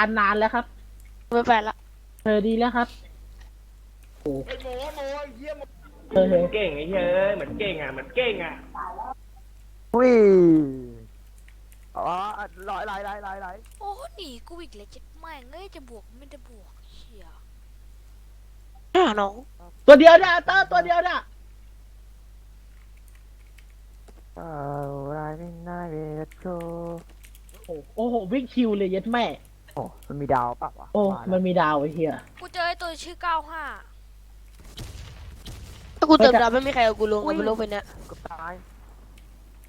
านนานแล้วครับเป็นแฟนละเออดีแล้วครับไอ้โมโมไอ้เหี้ยโมเออเออเก่งไอ้เหี้ยเอ้ยเหมือนเก่งอะเหมือนเก่งอะอุ้ยอ๋อลอยลอยลอยลอยลอยโอ้หนีกูอีกเลยเจ็ดแม่งเอ้ยจะบวกไม่ได้บวกเชี่ยอ่าน้องตัวเดียวนะเตอร์ตัวเดียวนะเออไรไม่น่าเวทโชโอ้โหโอ้โหวิ่งคิวเลยเย็ดแม่โอ้มันมีดาวเปล่าวะโอ้ ว่าแล้วมันมีดาวไอ้เหี้ย กูเจอไอ้ตัวชื่อเก้าห้าถ้ากูเติมดาวไม่มีใครเอากูลงกันบนโลกใบเนี้ยเกับตาย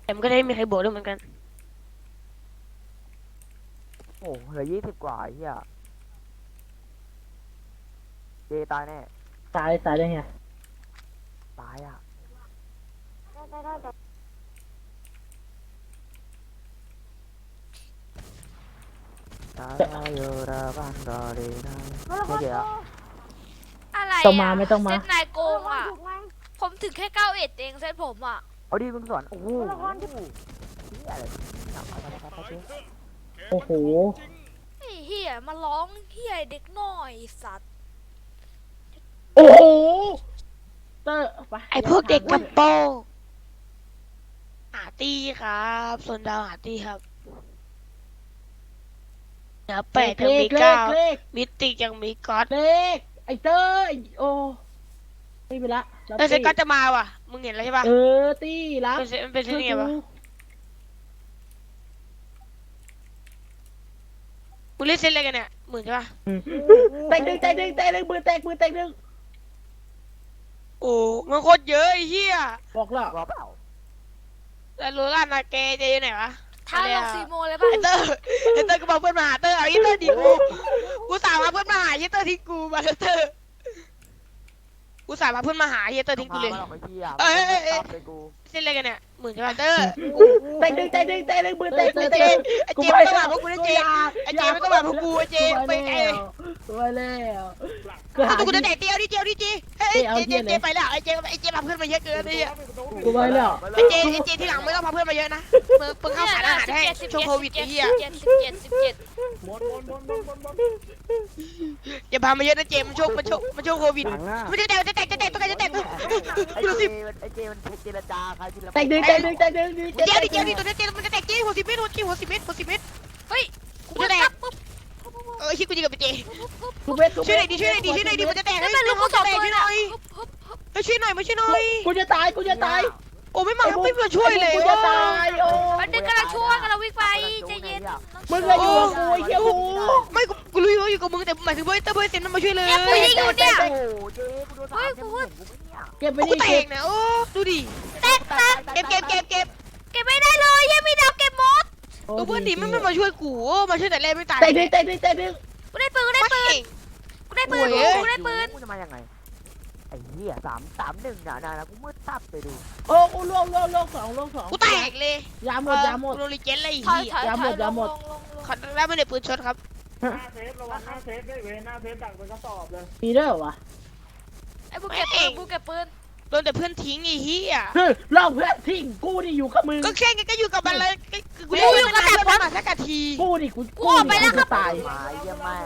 แต่มันก็ได้ไม่มีใครบวกด้วยเหมือนกัน โอ้เหลือยี่สิบกว่าไอ้เฮียเจตายแน่ตายตายได้ไงตายอะตายอยู่ระบันดอรีนะ ไม่เดี๋ยว อะไรต้องมาไม่ต้องมาเซตนายโกงอะผมถึงแค่เก้าเอ็ดเองเซตผมอะ เอาดิมึงสอนโอ้โหเฮียอะไรโอ้โห ไอ้เฮียมาร้องเฮียเด็กน้อยสัตว์ โอ้โหเตอร์ไปไอพวกเด็กกระโปรงหาตีครับส่วนดาวหาตีครับ นือแปดเลยังมีขเลเก้าขเลขมิติกยังมีก๊อตเลขไอ้เตอร์ไอ้โอ้ตีไปละรับเออเซตตี้ก๊อตจะมาว่ะ มึงเห็นแล้วใช่ปะเออตีรับเป็นเซตมันเป็นเซตนี่ไงวะกูเล่นเซตอะไรกันเนี่ยหมื่นใช่ปะแตกหนึ่งแตกหนึ่งแตกหนึ่งมือแตกมือแตกหนึ่งโอ้มันโคตรเยอะไอ้เหี้ยบอกแล้วรอเปล่าแต่โรล่านาเกจะอยู่ไหนวะ ถ้าอะไรลอะงสี่โมงเลยป่ะไอเตอร์ไอเตอร์ก็บอกเพื่อนมาหาเตอร์เอาไอเตอร์ดิกูกูสามมาเพื่อนมาหาไอเตอร์ทิ้งกูมาเตอร์ กูสามมาเพื่อนมาหาไอเตอร์ทิ้งกูเลยพามาหรอกไอ้เฮียเอ้ยเอ้ยเอ้ย ตามเลยกูเส้นอะไรกันเนี่ยหมื่นใช่ปะเตอร์แตกหนึ่งแตกหนึ่งแตกหนึ่งมือแตกมือเจแตกไอเจไม่ต้องมาพวกกูนะเจไอเจไม่ต้องมาพวกกูไอเจไปไอสวยแล้วตัวกูจะแตกเดียวดิเดียวดิเจเฮ้ยเจเจเจไปแล้วไอเจไอเจพาเพื่อนมาเยอะเกินไอ้เหี้ยกูไปแล้วไอเจไอเจที่หลังไม่ต้องพาเพื่อนมาเยอะนะมึงเพิ่งเข้าสารอาหารให้ช่วงโควิดไอ้เหี้ยเจ็ดสิบเจ็ดสิบเจ็ดบนบนบนบนบนบนอย่าพามาเยอะนะเจมันช่วงมันช่วงมันช่วงโควิดหลังอะมันจะแตกจะแตกจะแตกต้องการจะแตกไอดูเจสิมันไอเจมันเจรจาใครทีละแตกหนึ่งแตกหนึ่งแตกหนึ่งเดี๋ยวดิเดี๋ยวดิตัวนี้เจมันจะแตกเจหัวสิบเมตรหัวหัวสิบเมตรหัวสิบเมตรเฮ้ยกูจะแตกเออคิดกูยิงกับเจกูเวทกูช่วยหน่อยดิช่วยหน่อยดิช่วยหน่อยดิมันจะแตกแล้มันลูกกูกูสจะองแตกตัวช่วยหน่อยเฮ้ยช่วยหน่อยมาช่วยหน่อยกูจะตายกูจะตายโอ้ไม่มาไม่มาช่วยเลยกูจะตายโอ้มันดึงกำลังช่วยกำลังวิ่งไปใจเย็นมึงอะอยู่กูไอ้เหี้ยหูไม่กู กูรู้อยู่กับมึงแต่หมายถึงว่าเตอร์เบอร์เซนมันมาช่วยเลยเนี่ยกูยิงอยู่เนี่ย โอ้โหเจกูโดนสามเต็มหัวกูไม่เนี่ย เก็บไปกูดิแตเก็บกนะโอ้ดูดิแตกแตกเก็บเก็บเก็บเก็บเก็บไม่ได้เลยยังมีดาวเก็บหมดตัวเพื่อนดิมันไม่มาช่วยกูมาช่วยแต่แรกไม่ตายแตกหนึ่งแตกหนึ่งแตกหนึ่งกูได้ปืนกูได้ปืนไม่กูได้ปืนโอ้ยกูได้ปืนกูจะมายังไงไอ้เหี้ยสามสามหนึ่งน่ะนะนะกูมืดตับไปดูโอ้กูล่วงล่วงล่วงสองล่วงสองกูแตกเลยยาหมดยาหมด โรลิเจนเลยถอยเหี้ยถอยยาหมดถอยยาหมดลงลงลงลงเขาได้ไม่ได้ปืนช็อตครับ หน้าเซฟระวังหน้าเซฟด้วยเวยหน้าเซฟดักเป็นกระสอบเลยมีด้วยเหรอวะไอ้บูเก็บปืนบูเก็บปืนโดนแต่เพื่อนทิ้งไอ้เหี้ยเฮ้ยลอกเพื่อนทิ้งกูนี่อยู่กับมึงก็แค่ก็อยู่กับมันเลยกูได้อยู่กับแต่คนมาสักทีกูนี่กูกูออกไปแล้วครับตายมาเยี่ยมแม่ง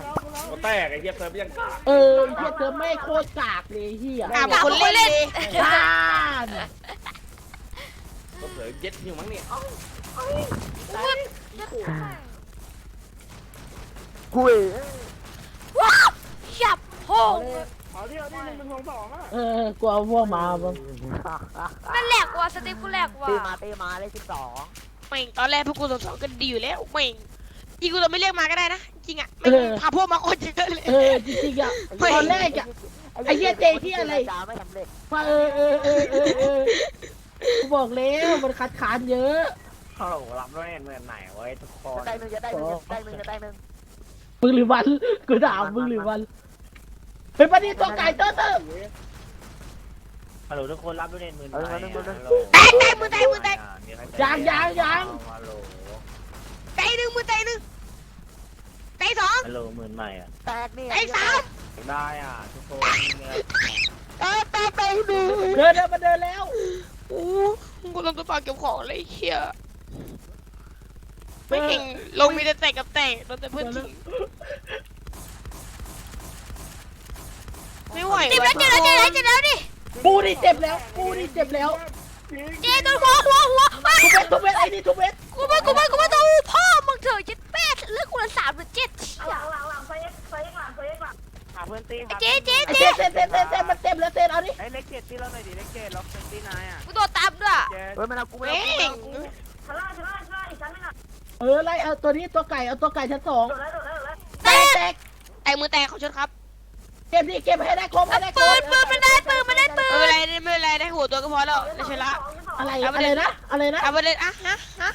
ก็แตกไอ้เหี้ยเซิร์ฟยังกาดเออไอ้เหี้ยเธอไม่โคตรกากเลยไอ้เฮียอะคนเล่นเลยบ้านก็เผลอเย็ดอยู่มั้งเนี่ย คุยว้าวฉับโหงเอาที่เอาที่หนึ่งหนึ่งสองสองอะเออกูเอาพวกมาบ้างนั่นแหลกว่ะสตีฟกูแหลกว่ะตีมาตีมาเลยสิบสองแม่งตอนแรกพวกกูสองสองก็ดีอยู่แล้วแม่งจริงกูเราไม่เรียกมาก็ได้นะจริงอะไม่พาพวกมาโคตรเยอะเลยเออจริงๆอะตอนแรกอะไอ้เหี้ยเจที่อะไรจาไม่สำเร็จว่าเออเออเออเออเออกูบอกแล้วมันคัดค้านเยอะโอ้โหรับด้วยเหมือนไหนเว้ยทุกคนจะได้หนึ่งจะได้หนึ่งจะได้หนึ่งจะได้หนึ่ง มึงหรือวันกูถามมึงหรือวันเฮ้ยปนี้ตัวไก่เต้อเต้อฮัลโหลทุกคนรับด้วยเหมือนไหนแตกแตกมือแตกมือแตกยังยังยังฮัลโหลแตกหนึ่งมือแตกหนึ่งแตกสองฮัลโหลหมื่นใหม่อะแตกนี่แตกสามได้อะทุกคนเนี่ยแตกแตกแตกหนึ่งเดินเดินมาเดินแล้วโอ้กูลงตัวปากเก็บของเลยเฮียไม่เก่งลงมีแต่แตกกับแตกโดนแต่เพื่อนทิ้ง ไม่ไหวเจ็บแล้วเจ็บแล้วเจ็บแล้วเจ็บแล้วดิกูนี่เจ็บแล้วกูนี่เจ็บแล้วเจ็บโดนหัวหัวหัวไปทุบเวททุบเวทไอ้นี่ทุบเวทกูไม่กูไม่กูไม่ต้องพ่อมึงเถอะเจ็ดแป๊ดเลือกกูละสามหรือเจ็ดหลังหลังไปเอ็กไปเอ็กหลังไปเอ็กหลังหาเพื่อนตีหาเจ๊เจ๊ไอ้เจ็เจ๊บเจ็บเจ็บเจ็บเจ็บมันเจ็บแล้วเจ็บเอาดิไอ้เล็กเจ็ดตีเราหน่อยดิเล็กเจ็ดล็อกเจ็ดตีนายอะกูโดนตามด้วยเจ็ดฮ้ยมันเอากูไม่เว้ยเอากูชะล่าชะล่าชะล่าอีกชั้นไม่หนักเออไล่เอาตัวนี้ตัวไก่เอาตัวไก่ชั้นสองโดดแล้วโดดแล้ว แล้วแตกแตกไอ้มือแตกเขาชดครับเก็บดิเก็บให้ได้ครบให้ได้ครปืบนปืนมันได้ปืนมันได้ปืไม่เป็นนไรไม่เป็นไรได้หัวตัวก็พอแล้วได้ชละอะไรอะไรนะอะไรนะเอาไปเลยอะฮะฮะ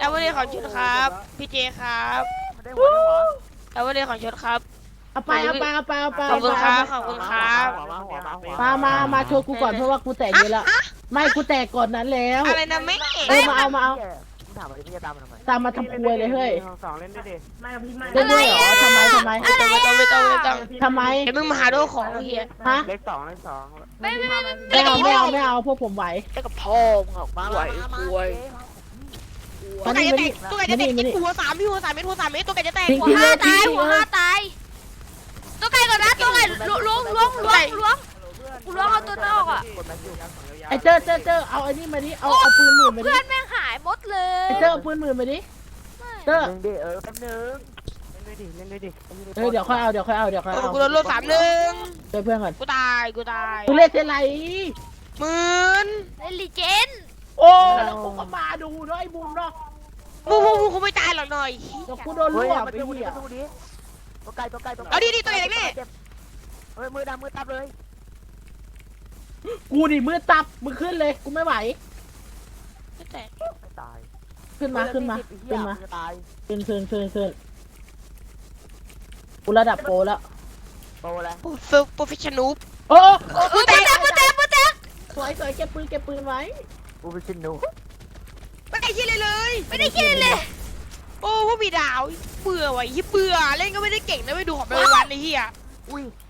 เอาไปเลยของชดครับพี่เจครับมันได้หัวได้หัวเอาไปเลยของชดครับเอาไปเอาไปเอาไปเอาไปขอบคุณครับขอบคุณครับหัวมาหัวมาหัวมามามาโชว์กูก่อนเพราะว่ากูแตกเยอะแล้วไม่กูแตกก่อนนั้นแล้ว อะไรนะแม่เออมาเอามาเอามึง ถามอะไรพี่จะตามมันทำไมตามมาทำครัวเลยเฮ้ยสองเล่นด้วยดิไม่กับพี่ไม่เล่นด้วยเหรอทำไมทำไมไม่ต้องไม่ต้องไม่ต้องไม่ต้องทำไมเดี๋ยวมึงมาหาโดของเฮียฮะเล็กสองเล็กสองไม่ไม่ไม่ไม่เอาไม่เอาไม่เอาพวกผมไหวได้กับพ่อมึงออกมาไหวมามาป่วยมาตัวไก่นี่จะมาแตนี่กตัวไก่จะแตกมานี่กินหัวสามพี่หัวสามเม็ดหัวสามเม็ดตัวไก่จะแตกจริงหัวห้าตายหัวห้าตายตัวไก่ก่อนนะตัวไก่ล้วงล้วงล้วงล้วงล้วงกูล้วงเอาตัวนอกอะกดแม็กซ์อยู่ไอ้เจอเจอเจอเอาไอ้นี่มาดิเอาเอาปืนหมื่นมาดิเพื่อนแม่ง หายหมดเลยไอ้เจอเอาปืนหมื่นมาดิเจอหนึ่งดิเออแป๊บนึงเล่นด้วยดิเล่นด้วยดิเออเดี๋ยวค่อยเอาเดี๋ยวค่อยเอาเดี๋ยวค่อยเอากูโดนรถสามหนึ่งช่วยเพื่อนก่อนกูตายกูตายกูเล่นเท่าไหร่หมื่นเล่นลีเจนโอ้แล้วกูก็มาดูเนาะไอ้บูมเนาะมูมูมูกูไม่ตายหรอกหน่อยเดี๋ยวกูโดนลเฮ้ยวกมาไอ้ดูดิเหี้ยมาดูดิตัวไก่ตัวไก่ตัวไก่เอาดิดิตัวใหญ่เล็กเฮ้ยมือดำมือตับเลย กูดิมือตับมือขึ้นเลยกูไม่ไหว ไม่แตกไม่ตายขึ้นมาขึ้นมาขึ้นมาจะตายขึ้นขึ้นขึ้นขึ้นกูระดับโปรแล้วโตแล้วโปรฟิลโปรเฟชชั่นนูปโอ้โอ้ปืนแตกปืนแตกปืนแตกสวยสวยเก็บปืนเก็บปืนไว้กูเป็นชินหนูไม่ได้คิดเลยเลย ไม่ได้คิดเลยเลยโอ้พวกมีดาวเบื่อว่ะยี่เบื่อเล่นก็ไม่ได้เก่งนะไม่ดูของไปวันๆไอ้เหี้ยอุ้ยไอ้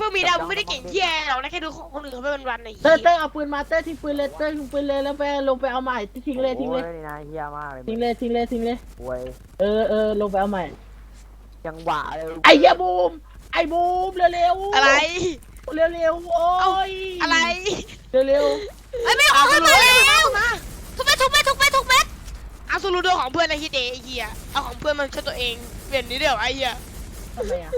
พวกมีดาวมึงไม่ได้เก่งเหี้ยหรอกนะแค่ดูของคนอื่นเขาไปวันๆไอ้เตอเหี้ร์เตอยร์เอาปืนมาเตอร์ทิ้งปืนเลยเตอร์ทิ้งปืนเลยแล้วไปลงไปเอาใหม่ทิ้งเลยทิ้งเลยโอ้ยนายเฮียมากเลยทิ้งเลยทิ้งเลยทิ้งเลยป่วยเออเออลงไปเอาใหม่จังหวะเลยไอ้เหี้ยบูมไอ้บูมเร็วๆอะไรเร็วๆโอ้ยอะไรเร็วไอ้ไม่ออกขึ้นมาแล้วทุกเม็ดทุกเม็ดทุกเม็ดทุกเม็ดเอาสูรูโดของเพื่อนไอ้ฮิเดไอ้เหี้ยเอาของเพื่อนมันช่วยตัวเองเปลี่ยนนิดเดียวไอ้เหี้ยๆทำไมอะ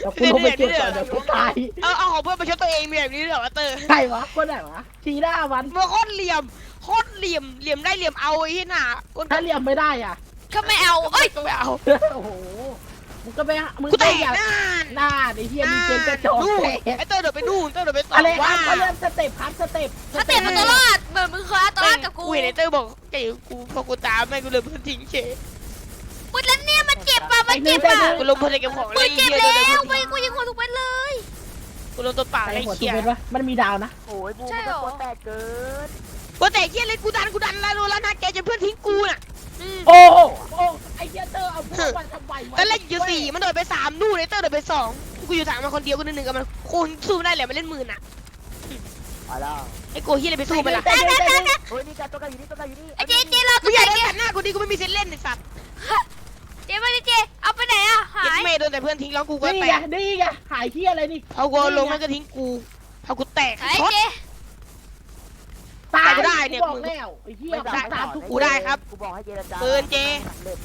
เดี๋ยวกูลงไปเก็บก่อนเดี๋ยวกูตายเอาเอาของเพื่อนมาช่วยตัวเองแบบนี้เดี๋ยวเตอร์ใครวะคนไหนวะชีหน้ามันมันโคตรเหลี่ยมโคตรเหลี่ยมเหลี่ยมได้เหลี่ยมเอาไอ้ที่หน้าคนถ้าเรียมไม่ได้อะ ก็ไม่เอาเอ้ยก็ไม่เอาโอ้โหมึงก็ไปหามึงกูก็แตกอย่าหน้าหน้าไอ้เหี้ยมีเจนกระจอกนู่นแตกไอ้เตอร์เดี๋ยวไปนู่นเตอร์เดี๋ยวไปต่ออะไรครัว่าบเขาเริ่มสเต็ปครับสเต็ปถ้าเตะมันตัวรอดเหมือนมึงเคยเอาตัวรอดกับกูเห็นไอ้เตอร์บอกเก๋กูพอกูตามแม่งกูเลยเพื่อนทิ้งเฉย ปืนแล้วเนี่ยมันเจ็บอะมันเจ็บอะกูลงเพื่อนเก็บของปืเลยนเจ็บเหี้ยแล้เลยวปืนกูยิงหัวทุกเม็ดเลยกูลงตัวเปล่าใครไอ้หัวตุ้เหี้ยเป็นวะมันมีดาวนะโอ้ยบูมใช่มันเหรก็อตัวแตกเกินกูแต่เหี้ยเลยกูดันกูดันแล้วแล้วนะแกจะเพื่อนทิ้งกูน่ะอืมโอ้โหโอ้ไอ้เหี้ยเตอร์เอาพวกมันทำไมวะตอนแรกอยู่สี่มันโดดไปสามนู่นไอ้เตอร์โดดไปสองกูอยู่สามมาคนเดียวกูหนึ่งกับมันคูณสู้ไม่ได้แหละมันเล่นหมื่นอะไปแล้วไอ้โกเฮียอะไรไปสู้มันล่ะใจเย็นใจเย็นเฮ้ยนี่การตัวไก่อยู่นี่ตัวไก่อยู่นี่ไอ้เจเจเรากูตัวอใหยาญ่กได้เจตัดหน้ากูดีกูไม่มีเซนเล่นไอ้สัตว์ เจมาดิเจเอาไปไหนอะหาเย็ดยเมย์โดนแต่เพื่อนทิ้งแล้วกูก็นี่แตไงกนี่ไงหายเหี้ยอะไรนี่พอกูเอาลงมันก็ทิ้งกูพอกูแตกไอ้ช็อต เจตายกูได้เนี่ยบอกแล้วไอ้เหี้ยไม่ตามตามทุกกูได้ครับกูบอกให้เจรจาปืนเจ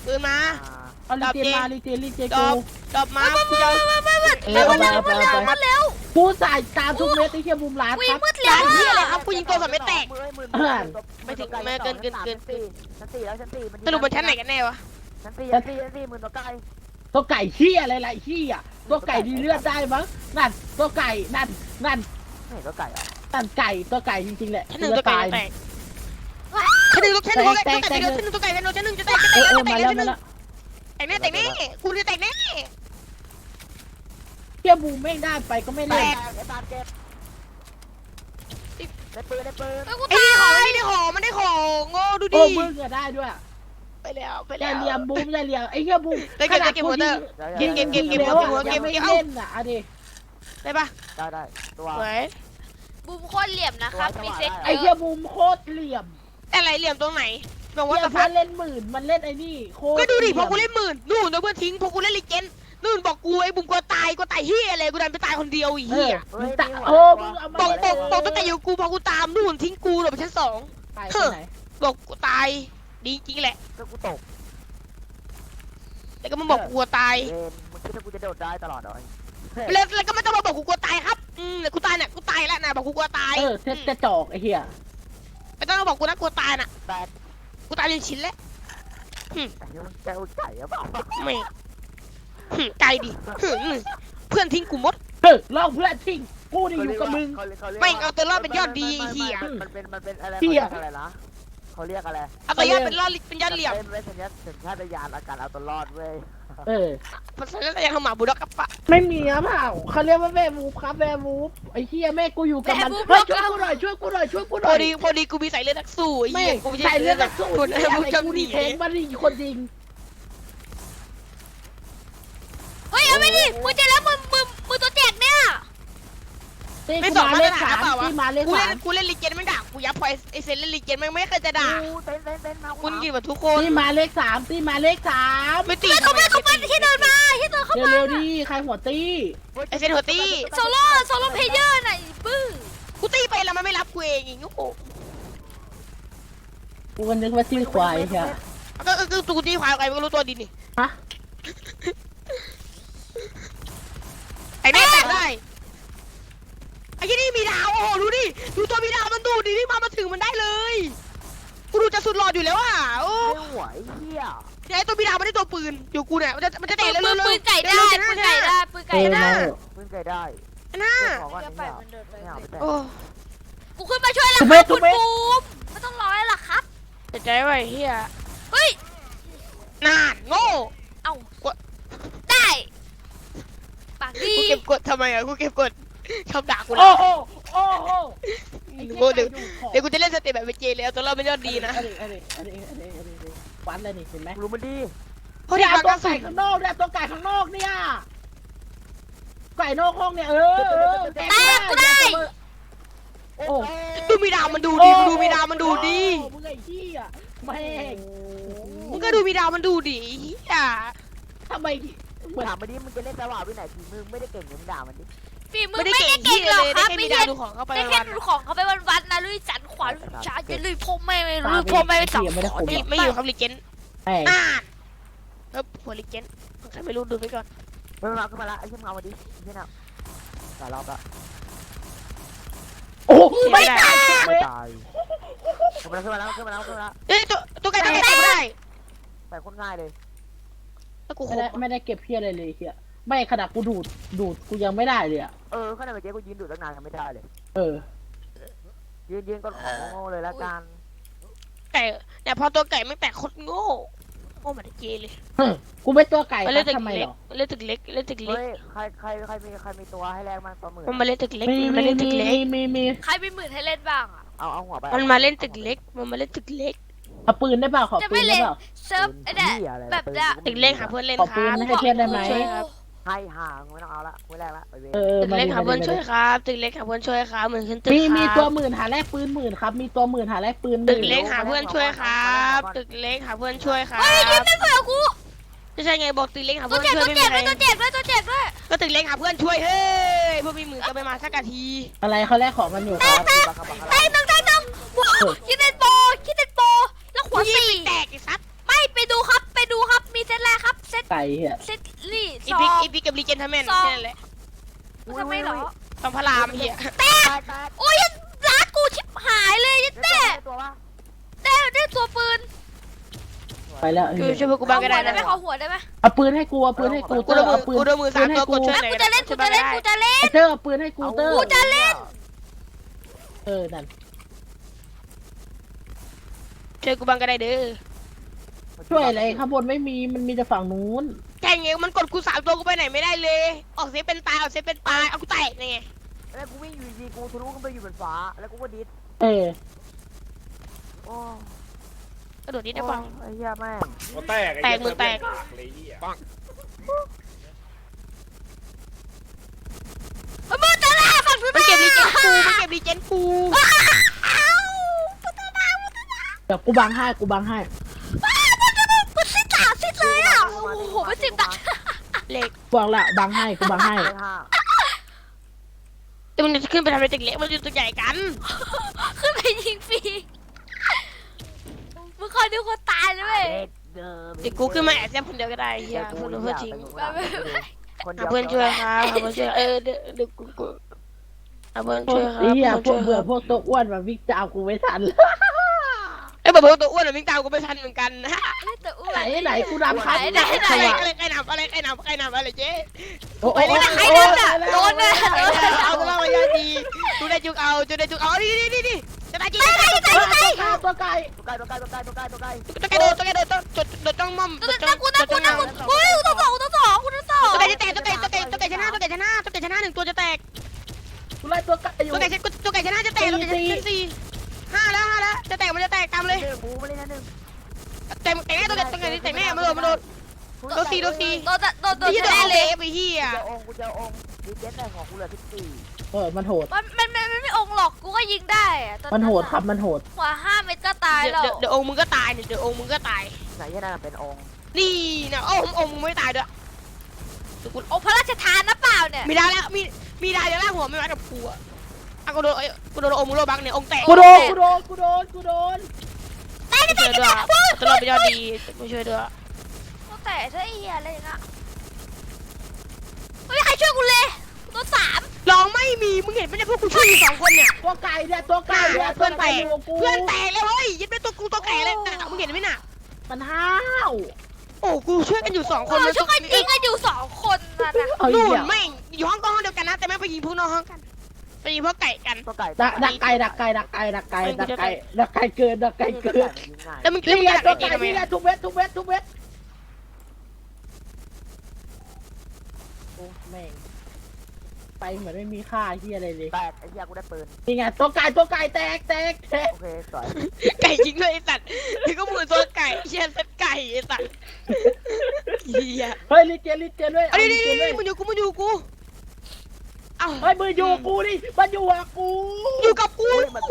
ปืนมา เอาลีเจนมาลีเจนลีเจนดกู อกดอกมากูจะเอาเออเอาไปเอาไปเอาไปมันเร็ว กูใส่ตามทุกเม็ดไอ้เหี้ยบูมร้านวิ่คงรับ มืดเร็วเฮียอะไรอะครับกูยิงตัวสามไม่แตกไม่ถึงชั้นสี่ชั้นสี่แล้วชั้นสี่สรุปมันชั้นไหนกันแน่วะ ชั้นสี่ชั้นสี่ชั้นสี่หมื่นตัวไก่ตัวไก่เหี้ยอะไรไรเหี้ยตัวไก่ดีเลือดได้มั้งนั่นตัวไก่นั่นนั่นไม่เห็นตัวไก่อะนั่นไก่ตัวไก่จริงๆแหละชั้นหนึ่งตัวไก่จะแตกชั้นหนึ่งชั้นหนึ่งชั้นหนึ่งชั้นหนึ่งตัวไก่ชั้นหนึ่งชั้นหนึ่งจะแตกจะแตเอกอเออจะแตมากแล้วชั้นหมานึ่งแล้วแตกแน่แตกแน่กูจะแตกแน่เหี้ยบูมไม่ได้ไปก็ไม่แตเล่นกไอ้ตาเก็บได้ปืนได้ปืนไอ้กูไอ้ตายนี่ของมันได้ของมันได้ของโง่ดูโอ้ดิมึงอะได้ด้วย ไปแล้วไปอแล้ย่าวเหลี่ยมบูมอย่าเหลี่ยมไอ้เหี้ยบูมได้เก็บได้เก็บหัวเตอร์ยิงเก็บเก็บเก็บแล้วเก็บหัวอะเก็ยับงไม่เก็บเล่นอะอะดิได้ปะได้ได้ตัวสวยบูมโคตรเหลี่ยมนะครับ มีเซ็ตไอ้เยเหี้ยอะบูมโคตรเหลี่ยมอะไรเหลี่ยมตรงไหนบอกว่าเหี้ยสะเพื่พัอนนเล่นหมื่นมันเล่นไอ้นี่โคตรก็ดูดิพเหลี่อยมกูเล่นหมื่นนู่นตัวเพื่อนทิ้งพอกูเล่นลิเจนนู่นบอกกูไอ้บุ๋มกลัวตายกลัวตายเฮียอะไรกูดันไปตายคนเดียวอีเอเหี้อยมึงตะเฮ้ยโอ้มีมึงหัวเอาบมาอกบอกบอกตั้งแต่อยู่กูพอกูตามนู่นทิ้งกูหลบไปชั้นสอง ไปที่ไหนบอกกูตาย ดีจริงแหละ ก็กูตกแล้วก็มาบอกกูกลัวตายเวนมึงคิดว่ากูจะโดดได้ตลอดเหรอแล้วแล้วก็ไม่ต้องมาบอกกูกลัวตายครับอืมเดี๋ยวกูตายเนี่ยกูตายแล้วนะบอกกูกลัวตายเออเทสกระจอกไอ้เหี้ยไม่ต้องมาบอกกูนะกลัวตายน่ะ แต่กูตายเป็นชิ้นแล้วแต่นี่มันแกวไก่หรือเปล่าไม่หึไกลดิหึเพื่อนทิ้งกูหมด เออลองเพื่อนทิ้งกูนี่อยู่กับมึง เขาเรียเขารียกไม่เอาตัวรอดเป็นยอดดีไอ้เหี้ย มันเป็นมันเป็นอะไรเหี้ยเขาเรียกอะไรนะ เขาเรียกอะไรเอาตัวยอดเป็นรอดเป็นยอดเหลี่ยมเป็นสัญญาสัญชาตญาณอาการเอาตัวรอดเว้ยเออ ภาษาจะยังทำหมาบุดอกกับปะ ไม่มีอะเปล่าเขาเรียกว่าแม่มูฟครับแม่มูฟไอ้เหี้ยแม่กูอยู่กับมันเฮ้ยช่วยกูหน่อยช่วยกูหน่อยช่วยกูหพน่ออยดีพอดีกูมีสายเลือดนักสู้ไอ้แม่เหี้ยกูไม่ใส่ใช่เลือดนักสู้คนไอ้พวกกูจำหนีดีแทงมันดีคนยิงเฮ้ยเอาไปดิมึงเจะแล้วมึงมึงมึงตัวแจกเนี่ยตีไม่กูสองมามาเลตรขฐาสานมเปล่าวะตีมาเลขกูสาเล่มนกูเล่นลีเจนไม่ด่ากูยับพอไอ้เซนเล่นลีเจนมันไม่เคยจะด่ากูเต้นเต้นเต้นมาคุณกินแบบทุกคนตีมาเลขสามตีมาเลขสามไม่ตีเฮ้ยเขาไม่เขาไม่ที่เดินมาที่เดินเข้ามาเร็วๆดิใครหัวตีไอ้เซนหัวตีโซโล่โซโล่เพลเยอร์น่ะไอ้บื้อกูตีไปแล้วมันไม่รับกูเองอีกโอ้โหกูก็นึกว่าตีควายใช่ก็ก็คือกูตีควายใครไม่รู้ตัวดินนี่ฮะไอ้แม่แตกได้ ไอ้ที่นี่มีดาวโอ้โหดูดิดูตัวมีดาวมันดูดินี่มามาถึงมันได้เลยกูดูจะสุดหลอดอยู่แล้วอะโอ้ไม่ไหวเฮียเดี๋ยวไอ้ตัวมีดาวมันได้ตัวปืนอยู่กูเนี่ยมันจะมันจะปืเตะนเร็วๆปืนไก่ได้ปืนไก่ได้ปืนเอไก่อได้มามึงไก่ได้หน้าขอก่อนเดี๋ยวนี่ไปเอามันเดินไปไม่เอาไปแต่โอ้กูขึ้นมาช่วยแล้วถูกคไหมรับถูคุกณไหมบูมไม่ต้องร้อยหรอกครับเสียใจไว้เฮียเฮ้ยนานโง่ เอ้าได้ปากดีกูเก็บกดทำไมอะกูเก็บกด ชอบด่ากูโอ้นะโหโอ้โหโง่เดี๋ยวเดี๋ยวกูจะเล่นสเตปแบบเวเจแล้วตัวเราไม่ยอดดีนะอันนี้อันนี้อันนี้อันนี้อันนี้ฟันเลยนี่เห็นไหมมึงรู้มันดีเพราะเนี่ที่ยบางตัวกระสุไก่นข้างนอกเนี่ยตัวไก่ข้างนอกเนี่ย ไก่นอกห้องเนี่ยเออเออแตกได้ โอ้ดูมีดาวมันดูดีมึงดูมีดาวมันดูดีมึงไอ้เหี้ยแม่งมึงก็ดูมีดาวมันดูดีเฮียทำไมเหมึมืงอนถามมันดิมึงจะเล่นสว่างไปไหนทีมึงไม่ได้เก่งมึงด่ามันดิ ฝีมือไม่ไม่ได้ได้เก่งเก่งที่หรอกเลยคได้รับแค่ไม่มีใช่ดาวดูของเขาไปวันได้แค่ดูของเขาไปวันๆนะลุยจันขวานชาร์จลุยพมไม่ไม่ลุยพมไม่สองไม่ได้ขอผมไม่ไม่อยู่ครับลิเจนแม่งอ่านเออหัวลิเจนใครไม่รู้ดูไปก่อนมึงมาขึ้นมาละไอ้เชี่ยมึงเอามาดิไอ้เชี่ยน่ะหลายรอบละโอ้ไม่ตายไม่ตายขึ้นมาแล้วขึ้นมาแล้วขึ้นมาแล้วขึ้นมาแล้วเอ้ยตัวตัวไก่ตัวไก่ไม่ได้แต่คนง่ายเลยแล้วกูโคไม่ได้ไม่ได้เก็บเพี้ยอะไรเลยเฮีย ไม่ขนาดกูดูดดูดกูยังไม่ได้เลยอะเออขนาดเมื่อกี้กูยืนดูตั้งนานยังไม่ได้เลย เออ ยืนยืนก็ของโง่ๆเลยละกันไก่เนี่ยพอตัวไก่ไม่แตกโคตรโง่โง่เหมือนไอ้เจเลยกูไม่ตัวไก่มันเล่นตึกทำไมเล็หกรอเล่นตึกเล็กเล่นตึกเล็กเฮ้ยใครใครใครมีใครมีตัวให้แรงมันตัวหมื่นมันมาเล่นตึกเล็กมีมันมามีเล่นตึมีกเล็กมีมีใครมีหมื่นให้เล่นบ้างอะ เอาเอาหัวไปมันมาเล่นตึกเล็กมันมาเล่นตึกเล็กเอาปืนได้เปล่าขอจะปืไม่นได้เล่นเปล่า เซิร์ฟไอ้เนี่ยแบบเนี้ยตึกเล็กหาเพื่อนเล่นขอคปืนรับให้เพื่อนได้ไหมใช่ครับ ให้ห่างไม่ต้องเอาละไม่แรงละไปเว้ยเออตึกมาเล็กดิหาเพื่อนมาดิช่วยครับตึกเล็กหาเพื่อนช่วยครับเหมือนขึ้นตึกมีคมีรับตัวหมื่นหาแลกปืนหมื่นครับ มีตัวหมื่นหาแลกปืนหตึมื่กนเล็กหาเพื่อนช่วยครับ ตึกเล็กหาเพื่อนช่วยครับเฮ้ยยิงไม่เผื่อกูจะใช่ไงบอกตึกเล็กหาตัเพื่วอนแจกช่วยตัวไม่แจมีกใครด้วยตัวแจกด้วยตัวแจกด้วยก็ตึกเล็กหาเพื่อนช่วยเฮ้ยพวกมีหมื่นก็ไปมาสักกะทีอะไรเขาแลกของกันอยู่ครับแตงหนึ่งแตงหนึ่งว้าวคิดเป็นโปรคิดเป็นโปรแล้วหัวกูยิงสี่แตกไอ้ซัดไม่ไปดูครับไปดูครับมีเซตแรกครับเซตไก่เฮียเซต ลี่อีสอพิกงอีพิกกับรีเจนทำแม่นสองแค่นั้นแหละทำไมเหรอต้องพระรามเฮียแตกโอ้ยร้านกูชิบหายเลยยันได้แต้ตัววะแต้ได้ตัวปืนไปแล้วคือช่วยพวกกูบ้างก็ได้ได้นะ ไหมขอหัวได้ไหมเอาปืนให้กูเอาปืนให้กูกูเตอโดร์นมืเอาอปืนกูโดนมือสามตัวกดช่วยกูจะเล่นกูจะเล่นกูจะเล่นไอเตอร์เอาปืนให้กูเตอร์กูจะเล่น เออนั่นช่วยกูบ้างก็ได้เด้อช่วยอะไรข้างบนไม่มีมันมีแต่ฝั่งนู้น แค่เงี้ยมันกดกูสามตัวกูไปไหนไม่ได้เลย ออกเซฟเป็นตายออกเซฟเป็นตายเอากูแตกนี่ไงแล้วกูวิ่งอยู่ดีๆกูทะลุขึ้นไปอยู่บนฟ้า แล้วกูก็ดิสเออ โอ้กระโดดนิดได้ฟังไอ้เหี้ยแม่งหัวแตกไอ้แตกมือแตก เลยเหี้ยมือตาลาฝั่งนู้นมันเก็บรีเจนกูมันเก็บรีเจนกูเดี๋ยวกูบังให้กูบังให้ เลยอะโอ้โหมันสิตารเล็กบอกละบังให้กูบังให้เลขห้าแต่มันจะขึ้นไปทำอะไรตึกเล็กมันอยู่ตึกใหญ่กัน ขึ้นไปยิงฟรีมึงคอยดูคนตายนะเว้ยเลขเดิมเดี๋ยวกูขึ้นมาแอบแซมคนเดียวก็ได้เฮียเพื่อนเพื่อนทิ้งคนเดีหายวเพื่อนช่วยครับหาเพื่อนช่วยเออเดี๋ยวเดี๋ยวกูกูหาเพื่อนพวช่กวยครับไอ้เหี้ยพวกช่เบื่อครับพวกตัวอ้วนมาวิ่งจะเอากูไม่ทันไอ้ ยบอกตัวอ้วนอะวิ่งตามกูไม่ทันเหมือนกันนะฮ้ยแต่อ้วไหนไหนกูนำครับไหนไหนอะไรไหนอะไรใครนำอะไรใครนำใครนำอะไรเจ๊โอ้โหใครเดินอะโดนน่ะเอาตัวเราอย่าดีดูได้จุกเอาจุได้จุกเอาดิดิดิดิจะได้จริงตัวไก่ตัวไก่ตัวไก่ตัวไก่ตัวไก่ตัวไก่ตัวไก่ตัวไก่โดนตัวไก่โดนตัวโดนจ้องม่อมตัวตัวกูนะกูนะกูเฮ้ยกูต้องสองกูต้องสองกูต้องสองตัวไก่จะแตกตัวไก่ตัวไก่ตัวไก่ชนะตัวไก่ชนะตัวไก่ชนะหนึ่งตัวจะแตกกูไล่ตัวไก่อยู่ตัวไก่ตัวไก่ชนะจะแตกตัวไก่ชนะสี่ ห้าแล้วห้าแล้วจะแตกมันจะแตกตามเลยหนึ่งบูมาเลยนะหนึ่งแตกแตกแน่ตัวไก่ตัวไก่แตกแน่มาโดนมาโดนโดนสี่โดนสี่โดนโดนโดนนี่จะแน่ได้เลเลยยไปเฮียเจ้าองค์กูเจ้าองค์ดีเจนแต่ของกูเหลือสิบสี่เออมันโหด มันมันมันมันไม่องหรอกกูก็ยิงได้อะตอมันโหดครับ มันโหด หัวห้าเม็ดก็ตายเดี๋ยวแล้วเดี๋ยวองค์มึงก็ตายเนี่ยเดี๋ยวองค์มึงก็ตาย ไหนยันนั่นเป็นองค์นี่นะโอ้องค์มึงไม่ตายด้วยโอ้พระราชทานนะเปล่าเนี่ยมีดาวแล้วมีมีดาวเดี๋ยวล่างหัวไม่มากับกูอะ อะกูโดนกูโดนองค์มึงโลบักเนี่ยองค์แตกกูโดนกูโดนกูโดนกูโดนไม่ช่วยด้วยตลอดไปยอดดีไม่ช่วยด้วยตั้งแต่เธอไอ้เหี้ยอะไรนะไม่มีใครช่วยกูเลยตัวสามลองไม่มีมึงเห็นไหมเนี่ยพวกกูช่วยอยู่สองคนเนี่ยตัวไก่เนี่ยตัวไก่เนี่ยตัเพื่วอนแตไก่กอยู่กับกูเพื่อนแตกเลยเฮ้ยยัดเป็นตัวกูตัวแก่เลยมึงเห็นไหมน่ะมันห้าวโอ้กูช่วยกันอยู่สองคคนนเลยช่วยกันยิงกันอยู่สองคนนะนะเอาอีนู่กนแล้วแม่งอยู่ห้องกล้องเดียวกันนะแต่แม่งไปยิงพวกน้องห้องกันไปยิงพวกไก่กันตัวไก่ดักดักไก่ดักไก่ดักไก่ดักไก่ดักไก่ดักไก่เกินดักไก่เกินยิงง่ายแล้วมึงแล้วนี่มึงไงกระตัวไก่ไก่ทำไมนี่ไงทุกเม็ดทุกเม็ดทุกเม็ดโอ้แม่งไปเหมือนไม่มีค่าที่อะไรเลยแตกไอ้เหี้ยกูได้ปืนนี่ไงตัวไก่ตัวไก่แตกแตกแตกโอเคสวยไก่ยิงเลยไอ้สัตว์นี่ก็มือตัวไก่เชียร์เซตไก่ไอ้สัตว์เฮียเฮ้ยลิเจนลิเจนด้วยเอาดิดิลิเจนด้วยมึงอยู่กูมึงอยู่กู เอ้าเฮ้ยมืออยู่กูดิมันอยู่กับกูอยู่กับกู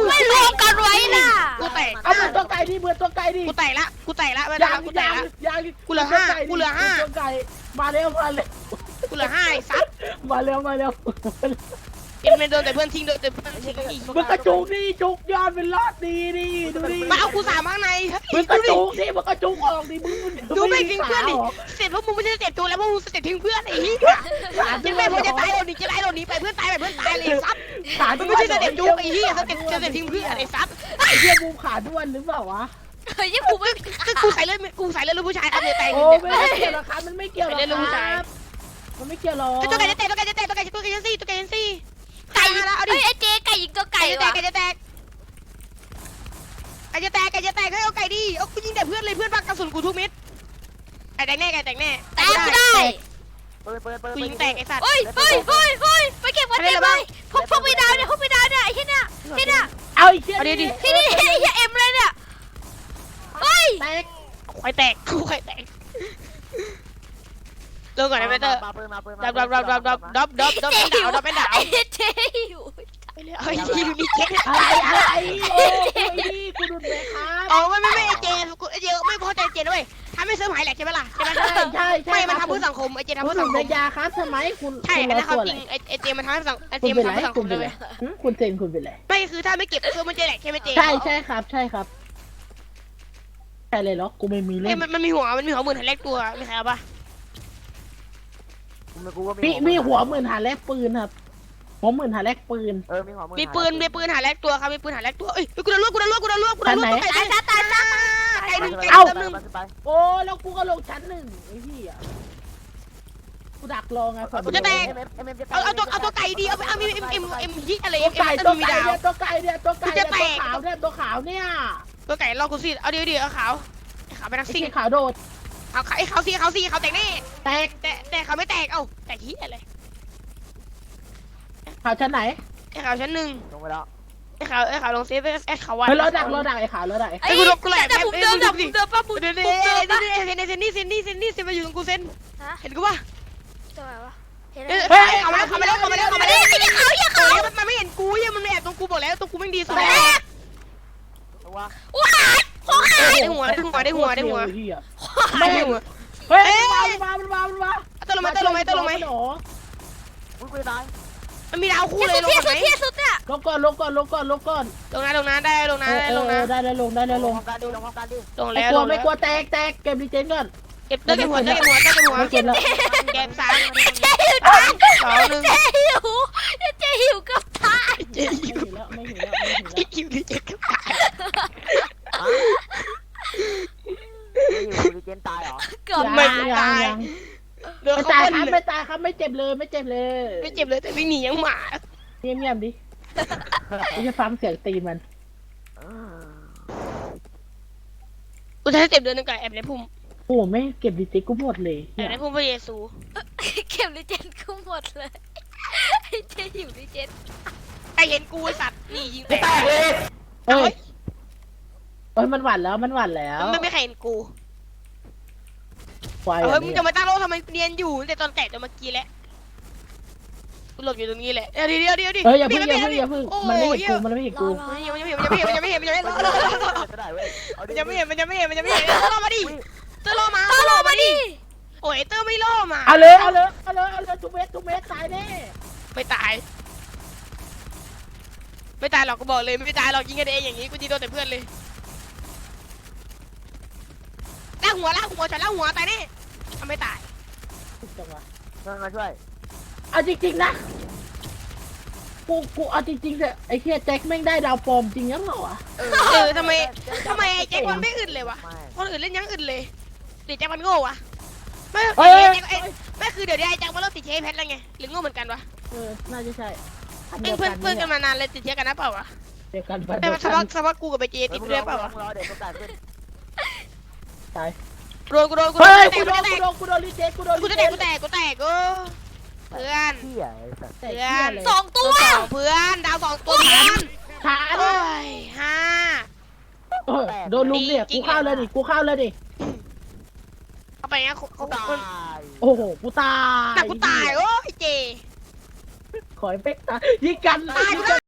ไม่รวมกันไว้น่ะกูแตกเอามือตัวไก่ดิมือตัวไก่ดิกูแตกละกูแตกละไม่ยัได้งกูแตยักงละยังกูเหลือห้าตัวไดิกูเหลือห้าตัวไก่มาเร็วมาเร็วกูเหลือห้าไอ้สัตว์มาเร็วมาเร็ว เอ็นไม่โดนแต่เพื่อนทิ้งโดนแต่เพื่อนทิ้งอีกมึงกระจุกดิจุกยอดเป็นรอดดีดิดูดิมาเอากูสามข้างในมึงกระจุกดิมึงกระจุกออกดิมึงดูไม่ทิ้งเพื่อนดิหรเสร็จพวกมึงไม่ใช่เสร็จตัวแล้วพวกมึงเสร็จทิ้งเพื่อนไอ้เหี้ยขายังไม่พอจะตายโดนหนีจะตายโดนหนีไปเพื่อนตายไปเพื่อนตายเลยซับขามันไม่ใช่เสร็จจุกไอ้เหี้ยเสร็จเสร็จทิ้งเพื่อนไอ้ซับไอ้เหี้ยบูมขาด้วนหรือเปล่าวะเฮ้ยยังกูไม่คือกูใส่เลือดกูใส่เลือดผู้ชายครับเนี่ยแต่งโอ้เนี่ยไม่เกี่ยวหรอกครับมันไม่เกี่ยวหรอกไม่ได้รู้ใจครับมันไม่เกี่ยวหรอกตัวไก่จะแตกตัวไก่จะแตกตัวไก่ตัวไก่จะซี่ตัวไก่จะซี่ ไก่ไก่มาแล้วเอาดิเฮ้ยไอ้เจ๊ไก่ยิงตัวไก่ไก่จะแตกว่ะไก่จะแตกไก่จะแตกไก่จะแตกให้เอาไก่ดิเอากูยิงแต่เพื่อนเลยเพื่อนพักกระสุนกูทุกเม็ดไก่แตกแน่ไก่แตกแน่แต่กูได้ปืนปืนปืนกูยิงแตกไอ้สัตว์เฮ้ยเฮ้ยเฮ้ยเฮ้ยไปเก็บวันเต็มเลยพกพกไปดาวเนี่ยพกไปดาวเนี่ยไอ้เหี้ยเนี่ยไอ้เนี่ยเอาไอ้เหี้ยเอาดิดิ ที่นี่ไอ้เหี้ยเอ็มเลยเนี่ยเฮ้ย แตกควายแตกกูควายแตก ลงก่อนนะเบเตอร์มาปืนมาปืนดับดับดับดับดับดับดับดับเป็นดาวดับเป็นดาวไอ้เจ๊อยู่เฮ้ยทีมมีเจ๊อะไรอะไรโอ้ยนี่กูดุนเลยครับอ๋อไม่ไม่ไม่ไอเจกูไอเจไม่พอใจเจด้วยทำให้เสริมหายแหลกใช่ไหมล่ะใช่ไหมใช่ใช่ใช่ไม่มันทำเพื่อสังคมไอเจทำพูดเพื่อถึสังงคในมยาครับทำไมคุณใช่คุณอันรนั้นความตัวอะจไรริงไอไอเจมันทำให้สังไอเจคุณมันเป็นไรทำเพื่อสังคคุมณได้เป็นไหไรมหึคุณเซนคุณเป็นไรไม่คือถ้าไม่เก็บคือมันจะแหลกใช่ไหมเจใช่ใช่ครับใช่ครับใช่เลยเหรอกูไม่มีเล่เอ้ยนมันมันมีหัวมันมีหัวหมื่นหันแรกตัวไม่ใช่ปะ กูก็มีมีหัวหมื่นหาแลกปืนครับหัวหมื่นหาแลกปืน เออมีหัวมือมีปืนมีปืนหันแรกตัวครับมีปืนหันแรกตัวเอ้ยกูโดนลวกกูโดนลวกกูโดนลวกกูโดนลวกอันไหนไก่ตายตายตายตายตายไก่หนึ่งไก่เอ้าเติมหนึ่งไปโอ้แล้วกูก็ลงชั้นหนึ่งไอ้เหี้ยกูดักรอไงฝั่งเอาเอาตัวเอาตัวไก่ดีเอาเอามีเอ็มเอ็มเอ็มยี่อะไรตัเอ็วมไก่เอ็มตัวมีไก่ดาวเนี่ยตัวไก่เนี่ยตัวไก่เนี่ยกูจะแตตัวกขาวเนี่ยตัวขาวเนี่ยตัวไก่รอกูสิเอาเดี๋ยวเดี๋ยวเอาขาวขาวไปนักไอ้ซิ่งที่ขาวโดด ขาวขาวไอ้ขาวสีขาวสีขาวแตกแน่แตกแต่แต่เขาไม่แตกเอ้าแตกที่อะไรขาวชั้นไหนไอ้ขาวชั้นหนึ่งลงไปแล้วไอ้ขาวไอ้ขาวลงเซฟไอ้ขาววันเฮ้ยเราดักเราดักไอ้ขาวเราดักไอ้ไอ้ไอ้กูกูแหลกแต่ผมเดิมแต่ผมเดิมป่ะผมเดี๋ยวผเดี๋ยวมเดิมเดี๋ยวป่ะเดี๋ยวเห็นเซนนี่เซนนี่เซนนี่เซนมาอยู่ตรงกูเซนฮะเห็นกูป่ะทำไมวะเห็นเฮ้ยอะไรเขามาแล้วเขามาแล้วเขามาแล้วเขามาแล้วไอ้เขาอย่าโอ้เขายมันไม่เห็นกูยังมันไม่แอบตรงกูบอกแล้วตรงกูไม่ดีสุดตัวว้ายของหาย ได้หัวได้หัวได้หัวได้หัวเหี้ยไม่ได้หัวเฮ้ยมันมามันมามันมามันมาตัวร์ลงมาเตอร์ลงมาเตอร์ลงมาโอ้อุ้ยกูจะตายมันมีดาวคู่ที่เลสุยดลงที่ก่อนสุดไหมที่สุดเนี่ยลงก่อนลงก่อนลงก่อนลงก่อนลงนะลงนะได้ลงนะเออได้เอลองเอนะอได้ได้ลงได้ได้ลงพร้อมกันดิลงพร้อมกันดิลงไม่แล้วกลัลวงไม่แล้วกลัวแตกแตกเก็บดีเจนก่อนเก็บเตอร์เก็บหัวเตอร์เก็บหัวเตอร์เก็บหัวไม่เก็บแล้วเก็บสาม เจ็บเลยไม่เจ็บเลยไม่เจ็บเลยแต่วิ่งหนียังหมาเงียบเงียบๆดิไม่จะฟังเสียงตีนมัน กูจะให้เจ็บเดือนหนึงกับแอบในพุ่มโอ้ไม่เก็บดีเจกูหมดเลยแอบในพุ่มพระเยซูเก็บลิเจนกูหมดเลยไอ้เจ๊หิวลิเจนไอเห็นกูไอสัตว์นี่ยิงแตกเอ้ยเฮ้ยเอ้ยมันหวั่นแล้วมันหวั่นแล้วมันไม่มีใครเห็นกูควายเฮ้ยอันมึงนี้จะมาตั้งโลกทำไมเรียนอยู่ตั้งแต่ตอนแตกจนเมื่อกี้แหละ กูหลบอยู่ตรงนี้แหละเดี๋ยวเดี๋ยวเดี๋ยวดิเอ้ยอย่าเพิ่งพี่อย่าเพิ่งอย่าเพิ่งโอ้มันไม่ยเห็นกูมันไม่เห็นรกูอรอมันยังไม่เห็นมันยังไม่เห็นมันยังไม่เห็นมันยังไม่เห็นมันยังไม่เห็นก็ได้เว้ยเอาดิมันยังไม่เห็นมันยังไม่เห็นมันยังไม่เห็นเตอร์รอมาดิเตอร์รอมาตาลงมาดิโอ้ยเตอร์ไม่รอมาเอาเลยเอาเลยเอาเลยเอาเลยทุกเม็ดทุกเม็ดตายแน่ไม่ตายไม่ตายหรอกกูบอกเลยไม่ตายหรอกยิงกันเองอย่างนี้กูยิงโดนแต่เพื่อนเลยลากหัวลากหัวฉันลากหัวตายแน่เอาไม่ตายจังหวะเพื่อนมาช่วยเอาจริงๆนะ กูกูเอาจริงๆเถอะไอ้เฮียแจ็คแม่งได้ดาวปลอมจริงยังเหรอวะเออทำไมทำไมไอ้แจ็คมันไม่อึดเลยวะไม่คนอื่นเล่นยังอึดเลยติดแจ็คมันโง่วะ ไม่เอ้ยไอ้แจ็คไอ้ไม่คือเดี๋ยวนี้ไอ้แจ็คมันเริ่มติดเชื้อไอ้แพทแล้วไง หรือโง่เหมือนกันวะเออ น่าจะใช่อันเพื่เดีอยวนเพื่อนกันเพื่อนกันเนี่ยมานานเลยติดเชื้อกันนะเปล่าวะเดียวกันปะแต่เดียวสกัภาพนสภาพกูกับไปเจติดเรื่อยเปล่าวะรอเดี๋ยวประกาศขึ้นตายโดนกูโดนกูโดเฮ้นยกูกูโดจะนแตกูกโดนกูโดนรีเจนกูโดนกูรีจะเจแตกนกูแตกกูแตกเออ เพื่อนเที่ยไอ้สัตว์แต่เหี้ยเลยสองตัวสองเพื่อนดาวสองตัวเพื่อนฐานโอ้ยห้าเออโดนลุมเนี่ยกูเข้าเลยดิกูเข้าเลยดิเอาไปงั้นเขากูเขาตาคนยโอ้โหกูตายแต่กูตายโอ้ยเจขอให้เป๊กตายยิงกันตายยิงเพื่กัอนน